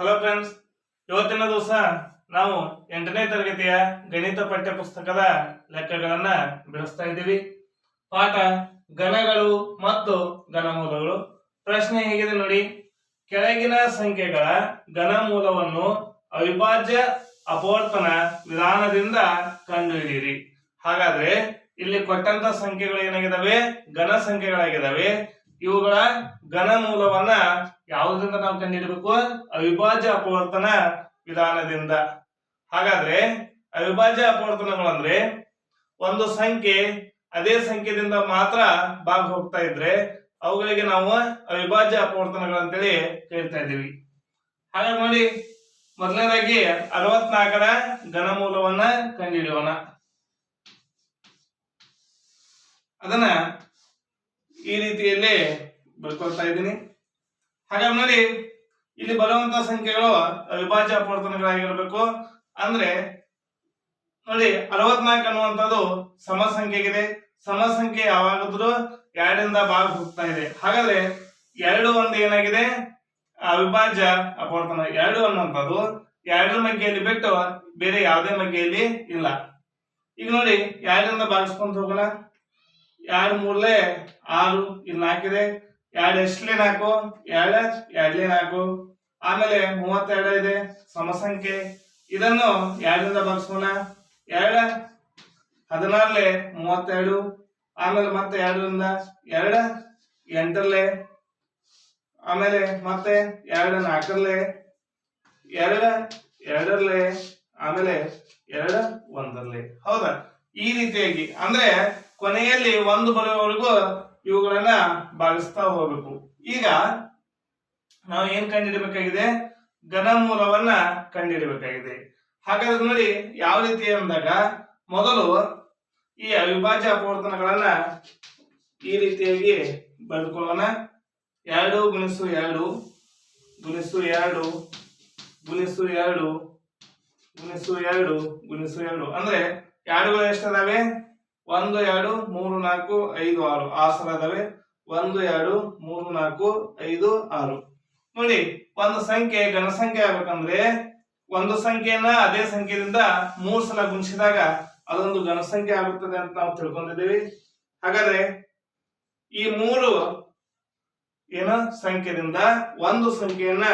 Hello friends ಇವತ್ತಿನ ದಿವಸ ನಾವು ಎಂಟನೇ ತರಗತಿಯ ಗಣಿತ ಪಠ್ಯ ಪುಸ್ತಕದ ಲೆಕ್ಕಗಳನ್ನ ಬಿಡಿಸ್ತಾ ಇದ್ದೀವಿ. ಪಾಠ ಘನಗಳು ಮತ್ತು ಘನಮೂಲಗಳು. ಪ್ರಶ್ನೆ ಹೇಗಿದೆ ನೋಡಿ. ಕೆಳಗಿನ ಸಂಖ್ಯೆಗಳ ಘನಮೂಲವನ್ನು ಅವಿಭಾಜ್ಯ ಅಪವರ್ತನ ವಿಧಾನದಿಂದ ಕಂಡುಹಿಡಿಯಿರಿ. ಹಾಗಾದ್ರೆ ಇಲ್ಲಿ ಕೊಟ್ಟಂತ ಸಂಖ್ಯೆಗಳು ಏನಾಗಿದಾವೆ? ಘನ ಸಂಖ್ಯೆಗಳಾಗಿದಾವೆ. ಇವುಗಳ ಘನಮೂಲವನ್ನ ಯಾವುದರಿಂದ ನಾವು ಕಂಡುಹಿಡಬೇಕು ಅವಿಭಾಜ್ಯ ಅಪವರ್ತನ ವಿಧಾನದಿಂದ. ಹಾಗಾದ್ರೆ ಅವಿಭಾಜ್ಯ ಅಪವರ್ತನಗಳು ಅಂದ್ರೆ ಒಂದು ಸಂಖ್ಯೆ ಅದೇ ಸಂಖ್ಯೆದಿಂದ ಮಾತ್ರ ಭಾಗ ಹೋಗ್ತಾ ಇದ್ರೆ ಅವುಗಳಿಗೆ ನಾವು ಅವಿಭಾಜ್ಯ ಅಪವರ್ತನಗಳು ಅಂತೇಳಿ ಹೇಳ್ತಾ ಇದ್ದೀವಿ. ಹಾಗೆ ನೋಡಿ, ಮೊದಲನೇದಾಗಿ ಅರವತ್ನಾಲ್ಕರ ಘನಮೂಲವನ್ನ ಕಂಡುಹಿಡಿಯೋಣ ಅದನ್ನ ಈ ರೀತಿಯಲ್ಲಿ ಬರ್ಕೊಳ್ತಾ ಇದ್ದೀನಿ. ಹಾಗಾಗಿ ನೋಡಿ, ಇಲ್ಲಿ ಬರುವಂತ ಸಂಖ್ಯೆಗಳು ಅವಿಭಾಜ್ಯ ಅಪವರ್ತನಗಳಾಗಿರ್ಬೇಕು. ಅಂದ್ರೆ, ನೋಡಿ, ಅರವತ್ನಾಲ್ಕು ಅನ್ನುವಂಥದ್ದು ಸಮ ಸಂಖ್ಯೆಗಿದೆ ಸಮ ಸಂಖ್ಯೆ ಯಾವಾಗಾದ್ರೂ ಎರಡರಿಂದ ಭಾಗ ಹೋಗ್ತಾ ಇದೆ. ಹಾಗಾದ್ರೆ, ಎರಡು ಒಂದು ಏನಾಗಿದೆ? ಅವಿಭಾಜ್ಯ ಅಪವರ್ತನ. ಎರಡು ಅನ್ನುವಂಥದ್ದು ಎರಡರ ಮಗ್ಗೆಯಲ್ಲಿ ಬಿಟ್ಟು ಬೇರೆ ಯಾವುದೇ ಮಗ್ಗೆಯಲ್ಲಿ ಇಲ್ಲ. ಈಗ ನೋಡಿ, ಎರಡರಿಂದ ಭಾಗಿಸ್ಕೊಂತ ಹೋಗೋಣ. ಎರಡು ಮೂರ್ಲೆ? ಆರು ಇಲ್ಲಿ ನಾಲ್ಕಿದೆ ಎರಡು ಎಷ್ಟಲೇ ನಾಲ್ಕು? ಎರಡು ಎರಡ್ಲೇ ನಾಲ್ಕು. ಆಮೇಲೆ ಮೂವತ್ತೆರಡು ಇದೆ, ಸಮಸಂಖ್ಯೆ. ಇದನ್ನು ಎರಡರಿಂದ ಭಾಗಿಸೋಣ ಎರಡ, ಹದಿನಾರಲೆ ಮೂವತ್ತೆರಡು. ಆಮೇಲೆ ಮತ್ತೆ ಎರಡರಿಂದ ಎರಡ, ಎಂಟರಲೆ. ಆಮೇಲೆ ಮತ್ತೆ ಎರಡು ನಾಲ್ಕರಲೆ. ಎರಡ, ಎರಡರಲೆ. ಆಮೇಲೆ ಎರಡು ಒಂದರಲೆ. ಹೌದಾ? ಈ ರೀತಿಯಾಗಿ. ಅಂದ್ರೆ ಕೊನೆಯಲ್ಲಿ ಒಂದು ಬರುವವರೆಗೂ ಇವುಗಳನ್ನ ಭಾಗಿಸ್ತಾ ಹೋಗ್ಬೇಕು. ಈಗ ನಾವು ಏನ್ ಕಂಡುಹಿಡಬೇಕಾಗಿದೆ ಘನಮೂಲವನ್ನ ಕಂಡಿಡಬೇಕಾಗಿದೆ. ಹಾಗಾದ್ರೆ ನೋಡಿ, ಯಾವ ರೀತಿ ಅಂದಾಗ ಮೊದಲು ಈ ಅವಿಭಾಜ್ಯ ಅಪವರ್ತನಗಳನ್ನ ಈ ರೀತಿಯಾಗಿ ಬರೆದುಕೊಳ್ಳೋಣ. ಎರಡು ಗುಣಿಸು ಎರಡು ಗುಣಿಸು ಎರಡು ಗುಣಿಸು ಎರಡು ಗುಣಿಸು ಎರಡು ಗುಣಿಸು ಎರಡು. ಅಂದ್ರೆ ಎರಡುಗಳು ಎಷ್ಟದಾವೆ? ಒಂದು, ಎರಡು, ಮೂರು, ನಾಲ್ಕು, ಐದು, ಆರು. ಆ ಅದವೆ ಒಂದು, ಎರಡು, ಮೂರು, ನಾಲ್ಕು, ಐದು, ಆರು. ನೋಡಿ, ಒಂದು ಸಂಖ್ಯೆ ಘನಸಂಖ್ಯೆ ಆಗ್ಬೇಕಂದ್ರೆ ಒಂದು ಸಂಖ್ಯೆಯನ್ನ ಅದೇ ಸಂಖ್ಯೆಯಿಂದ ಮೂರು ಸಲ ಗುಣಿಸಿದಾಗ ಅದೊಂದು ಘನಸಂಖ್ಯೆ ಆಗುತ್ತದೆ ಅಂತ ನಾವು ತಿಳ್ಕೊಂಡಿದ್ದೀವಿ. ಹಾಗಾದ್ರೆ ಈ ಮೂರು ಏನ? ಸಂಖ್ಯೆದಿಂದ ಒಂದು ಸಂಖ್ಯೆಯನ್ನ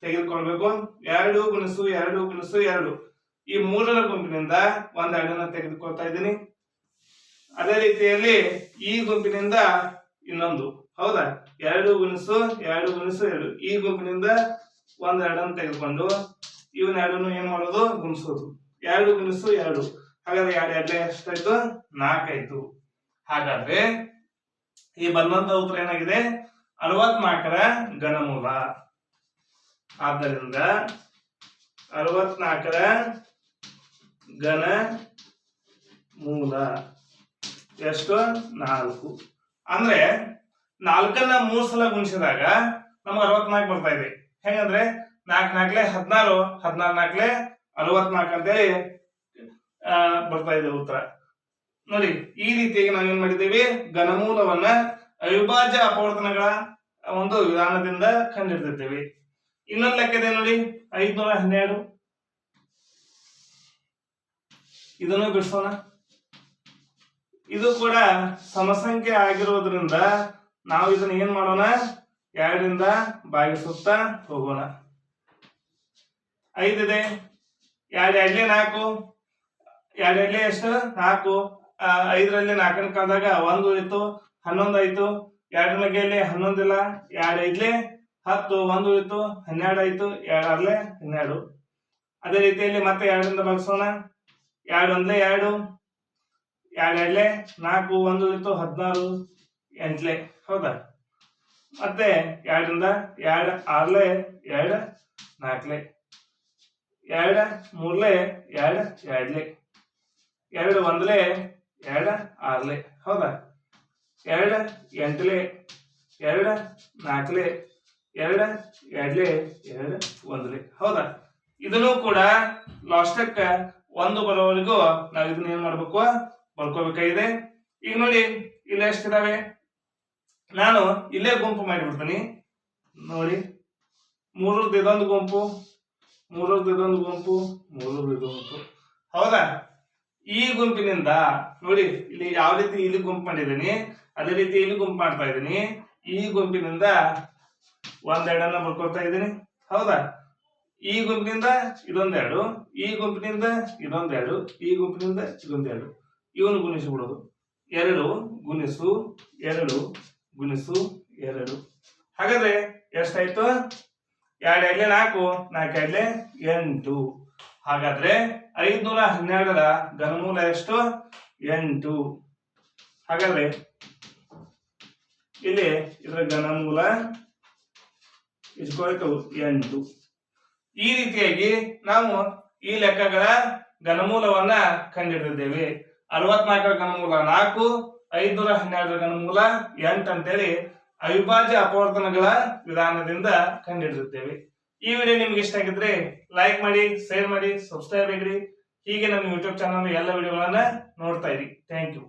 ತೆಗೆದುಕೊಳ್ಬೇಕು. ಎರಡು ಗುಣಿಸು ಎರಡು ಗುಣಿಸು, ಎರಡು. ಈ ಮೂರರ ಗುಂಪಿನಿಂದ ಒಂದ್ ಎರಡನ್ನ ತೆಗೆದುಕೊಳ್ತಾ ಇದ್ದೀನಿ. ಅದೇ ರೀತಿಯಲ್ಲಿ ಈ ಗುಂಪಿನಿಂದ ಇನ್ನೊಂದು. ಹೌದಾ? ಎರಡು ಗುಣಿಸು ಎರಡು ಗುಣಿಸು, ಎರಡು. ಈ ಗುಂಪಿನಿಂದ ಒಂದ್ ಎರಡನ್ನು ತೆಗೆದುಕೊಂಡು ಇವನ್ ಎರಡನ್ನು ಏನ್ ಮಾಡೋದು? ಗುಣಿಸೋದು. ಎರಡು ಗುಣಿಸು, ಎರಡು. ಹಾಗಾದ್ರೆ ಎರಡು ಎರಡು ಎಷ್ಟಾಯ್ತು? ನಾಲ್ಕಾಯ್ತು. ಹಾಗಾದ್ರೆ ಈ ಬಂದಂತ ಉತ್ತರ ಏನಾಗಿದೆ? ಅರವತ್ನಾಲ್ಕರ ಘನಮೂಲ. ಆದ್ದರಿಂದ ಅರವತ್ನಾಲ್ಕರ ಘನ ಮೂಲ ಎಷ್ಟು? ನಾಲ್ಕು. ಅಂದ್ರೆ ನಾಲ್ಕನ್ನ ಮೂರ್ ಸಲ ಗುಣಿಸಿದಾಗ ನಮ್ಗೆ ಅರವತ್ನಾಲ್ಕು ಬರ್ತಾ ಇದೆ. ಹೆಂಗಂದ್ರೆ ನಾಲ್ಕು ನಾಲ್ಕಲೆ ಹದಿನಾರು ಹದಿನಾರು ನಾಲ್ಕಲೆ ಅರವತ್ನಾಲ್ಕು ಅಂತೇಳಿ ಬರ್ತಾ ಇದೆ ಉತ್ತರ. ನೋಡಿ, ಈ ರೀತಿಯಾಗಿ ನಾವೇನ್ ಮಾಡಿದ್ದೀವಿ? ಘನಮೂಲವನ್ನ ಅವಿಭಾಜ್ಯ ಅಪವರ್ತನಗಳ ಒಂದು ವಿಧಾನದಿಂದ ಕಂಡಿಡ್ತಿದ್ದೇವೆ ಇನ್ನೊಂದು ಲೆಕ್ಕ ನೋಡಿ? ಐದ್ನೂರ ಹನ್ನೆರಡು. ಇದನ್ನು ಬಿಡಿಸೋಣ. ಇದು ಕೂಡ ಸಮಸಂಖ್ಯೆ ಆಗಿರೋದ್ರಿಂದ ನಾವು ಇದನ್ನ ಏನ್ ಮಾಡೋಣ? ಎರಡರಿಂದ ಭಾಗಿಸುತ್ತಾ ಹೋಗೋಣ. ಐದಿದೆ ಎರಡು ಎರಡ್ಲೆ ನಾಲ್ಕು. ಎರಡು ಎರಡ್ಲೆ ಎಷ್ಟು? ನಾಲ್ಕು. ಐದರಲ್ಲಿ ನಾಲ್ಕನ ಕಾಲದಾಗ ಒಂದು ಉಳಿತು ಹನ್ನೊಂದು ಆಯ್ತು. ಎರಡು ಮಗ್ಗೆಯಲ್ಲಿ ಹನ್ನೊಂದಿಲ್ಲ ಎರಡು ಐದ್ಲೆ ಹತ್ತು, ಒಂದು ಉಳಿತು ಹನ್ನೆರಡು ಆಯ್ತು. ಎರಡರಲ್ಲೇ ಹನ್ನೆರಡು. ಅದೇ ರೀತಿಯಲ್ಲಿ ಮತ್ತೆ ಎರಡರಿಂದ ಭಾಗಿಸೋಣ. ಎರಡು ಒಂದ್ಲೆ ಎರಡು. ಎರಡು ಎರಡ್ಲೆ ನಾಲ್ಕು, ಒಂದು ಇತ್ತು ಹದಿನಾರು, ಎಂಟ್ಲೆ, ಹೌದಾ? ಮತ್ತೆ ಎರಡರಿಂದ ಎರಡು ಆರ್ಲೆ, ಎರಡು ನಾಲ್ಕಲೆ, ಎರಡು ಮೂರ್ಲೆ, ಎರಡು ಎರಡ್ಲೆ, ಎರಡು ಒಂದ್ಲೆ, ಎರಡು ಆರ್ಲೆ, ಹೌದಾ? ಎರಡು ಎಂಟ್ಲೆ, ಎರಡು ನಾಲ್ಕಲೆ, ಎರಡು ಎರಡ್ಲೆ, ಎರಡು ಒಂದ್ಲೆ, ಹೌದಾ? ಇದನ್ನು ಕೂಡ ಲಾಸ್ಟಕ್ಕ ಒಂದು ಬರೋವರೆಗೂ ನಾವು ಇದನ್ನ ಏನ್ ಮಾಡ್ಬೇಕು? ಬರ್ಕೋಬೇಕಾಗಿದೆ ಈಗ ನೋಡಿ, ಇಲ್ಲಿ ಎಷ್ಟಿದಾವೆ? ನಾನು ಇಲ್ಲೇ ಗುಂಪು ಮಾಡಿಬಿಡ್ತೀನಿ. ನೋಡಿ ಮೂರರದ್ದು ಇದೊಂದು ಗುಂಪು ಮೂರರದ್ದು ಇದೊಂದು ಗುಂಪು ಮೂರರದ್ದು ಇದೊಂದು ಗುಂಪು. ಹೌದಾ? ಈ ಗುಂಪಿನಿಂದ, ನೋಡಿ, ಇಲ್ಲಿ ಯಾವ ರೀತಿ ಇಲ್ಲಿ ಗುಂಪು ಮಾಡಿದ್ದೀನಿ, ಅದೇ ರೀತಿ ಇಲ್ಲಿ ಗುಂಪು ಮಾಡ್ತಾ ಇದ್ದೀನಿ. ಈ ಗುಂಪಿನಿಂದ ಒಂದೆರಡನ್ನ ಬರ್ಕೊಳ್ತಾ ಇದ್ದೀನಿ. ಹೌದಾ? ಈ ಗುಂಪಿನಿಂದ ಇದೊಂದೆರಡು, ಈ ಗುಂಪಿನಿಂದ ಇದೊಂದೆರಡು, ಈ ಗುಂಪಿನಿಂದ ಇದೊಂದೆರಡು. ಇವನು ಗುಣಿಸಿಬಿಡೋದು ಎರಡು ಗುಣಿಸು ಎರಡು ಗುಣಿಸು ಎರಡು. ಹಾಗಾದ್ರೆ ಎಷ್ಟಾಯ್ತು? ಎರಡು ಎರಡ್ಲೆ ನಾಲ್ಕು ನಾಲ್ಕು ಎರಡ್ಲೆ ಎಂಟು. ಹಾಗಾದ್ರೆ ಐದ್ನೂರ ಹನ್ನೆರಡರ ಘನಮೂಲ ಎಷ್ಟು? ಎಂಟು. ಹಾಗಾದ್ರೆ ಇಲ್ಲಿ ಇದರ ಘನಮೂಲ ಇಸ್ಕೊಳ್ತು ಎಂಟು. ಈ ರೀತಿಯಾಗಿ ನಾವು ಈ ಲೆಕ್ಕಗಳ ಘನಮೂಲವನ್ನ ಕಂಡುಹಿಡಿದಿದ್ದೇವೆ ಅರವತ್ನಾಲ್ಕರ ಘನಮೂಲ ನಾಲ್ಕು, ಐದ್ನೂರ ಹನ್ನೆರಡರ ಘನಮೂಲ ಎಂಟು ಅಂತೇಳಿ ಅವಿಭಾಜ್ಯ ಅಪವರ್ತನಗಳ ವಿಧಾನದಿಂದ ಕಂಡುಹಿಡಿದಿದ್ದೇವೆ ಈ ವಿಡಿಯೋ ನಿಮ್ಗೆ ಇಷ್ಟ ಆಗಿದ್ರೆ ಲೈಕ್ ಮಾಡಿ ಶೇರ್ ಮಾಡಿ ಸಬ್ಸ್ಕ್ರೈಬ್ ಆಗಿರಿ. ಹೀಗೆ ನಮ್ಮ ಯೂಟ್ಯೂಬ್ ಚಾನಲ್ ಎಲ್ಲ ವಿಡಿಯೋಗಳನ್ನ ನೋಡ್ತಾ ಇರಿ. Thank you